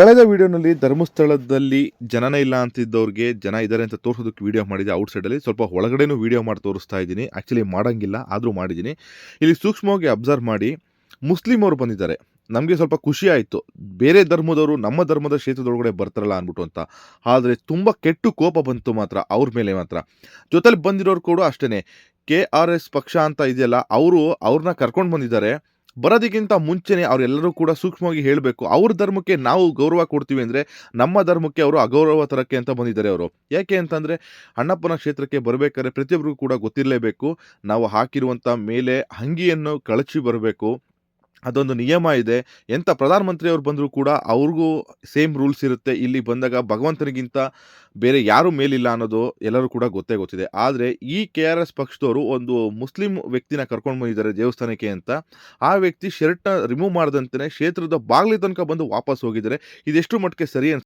ಕಳೆದ ವಿಡಿಯೋನಲ್ಲಿ ಧರ್ಮಸ್ಥಳದಲ್ಲಿ ಜನನೇ ಇಲ್ಲ ಅಂತಿದ್ದವ್ರಿಗೆ ಜನ ಇದ್ದಾರೆ ಅಂತ ತೋರಿಸೋದಕ್ಕೆ ವಿಡಿಯೋ ಮಾಡಿದೆ ಔಟ್ಸೈಡಲ್ಲಿ. ಸ್ವಲ್ಪ ಒಳಗಡೆನೂ ವಿಡಿಯೋ ಮಾಡಿ ತೋರಿಸ್ತಾ ಇದ್ದೀನಿ. ಆ್ಯಕ್ಚುಲಿ ಮಾಡೋಂಗಿಲ್ಲ, ಆದರೂ ಮಾಡಿದ್ದೀನಿ. ಇಲ್ಲಿ ಸೂಕ್ಷ್ಮವಾಗಿ ಅಬ್ಸರ್ವ್ ಮಾಡಿ ಮುಸ್ಲಿಂ ಅವರು ಬಂದಿದ್ದಾರೆ. ನಮಗೆ ಸ್ವಲ್ಪ ಖುಷಿ ಆಯಿತು. ಬೇರೆ ಧರ್ಮದವರು ನಮ್ಮ ಧರ್ಮದ ಕ್ಷೇತ್ರದೊಳಗಡೆ ಬರ್ತಾರಲ್ಲ ಅಂದ್ಬಿಟ್ಟು ಅಂತ. ಆದರೆ ತುಂಬ ಕೆಟ್ಟು ಕೋಪ ಬಂತು ಮಾತ್ರ, ಅವ್ರ ಮೇಲೆ ಮಾತ್ರ. ಜೊತೆಲಿ ಬಂದಿರೋರು ಕೂಡ ಅಷ್ಟೇ ಕೆ ಆರ್ ಎಸ್ ಪಕ್ಷ ಅಂತ ಇದೆಯಲ್ಲ, ಅವರು ಅವ್ರನ್ನ ಕರ್ಕೊಂಡು ಬಂದಿದ್ದಾರೆ. ಬರೋದಕ್ಕಿಂತ ಮುಂಚೆನೇ ಅವರೆಲ್ಲರೂ ಕೂಡ ಸೂಕ್ಷ್ಮವಾಗಿ ಹೇಳಬೇಕು, ಅವ್ರ ಧರ್ಮಕ್ಕೆ ನಾವು ಗೌರವ ಕೊಡ್ತೀವಿ ಅಂದರೆ ನಮ್ಮ ಧರ್ಮಕ್ಕೆ ಅವರು ಅಗೌರವ ತರಕ್ಕೆ ಅಂತ ಬಂದಿದ್ದಾರೆ ಅವರು. ಯಾಕೆ ಅಂತಂದರೆ ಅಣ್ಣಪ್ಪನ ಕ್ಷೇತ್ರಕ್ಕೆ ಬರಬೇಕಾದ್ರೆ ಪ್ರತಿಯೊಬ್ಬರಿಗೂ ಕೂಡ ಗೊತ್ತಿರಲೇಬೇಕು, ನಾವು ಹಾಕಿರುವಂಥ ಮೇಲೆ ಅಂಗಿಯನ್ನು ಕಳಚಿ ಬರಬೇಕು. ಅದೊಂದು ನಿಯಮ ಇದೆ. ಎಂಥ ಪ್ರಧಾನಮಂತ್ರಿ ಅವ್ರು ಬಂದರೂ ಕೂಡ ಅವ್ರಿಗೂ ಸೇಮ್ ರೂಲ್ಸ್ ಇರುತ್ತೆ. ಇಲ್ಲಿ ಬಂದಾಗ ಭಗವಂತನಿಗಿಂತ ಬೇರೆ ಯಾರೂ ಮೇಲಿಲ್ಲ ಅನ್ನೋದು ಎಲ್ಲರೂ ಕೂಡ ಗೊತ್ತೇ ಗೊತ್ತಿದೆ. ಆದರೆ ಈ ಕೆ ಆರ್ ಎಸ್ ಪಕ್ಷದವರು ಒಂದು ಮುಸ್ಲಿಂ ವ್ಯಕ್ತಿನ ಕರ್ಕೊಂಡು ಬಂದಿದ್ದಾರೆ ದೇವಸ್ಥಾನಕ್ಕೆ ಅಂತ. ಆ ವ್ಯಕ್ತಿ ಶರ್ಟ್ನ ರಿಮೂವ್ ಮಾಡ್ದಂತೆ ಕ್ಷೇತ್ರದ ಬಾಗಿಲಿ ತನಕ ಬಂದು ವಾಪಸ್ ಹೋಗಿದ್ದಾರೆ. ಇದೆಷ್ಟು ಮಟ್ಟಿಗೆ ಸರಿ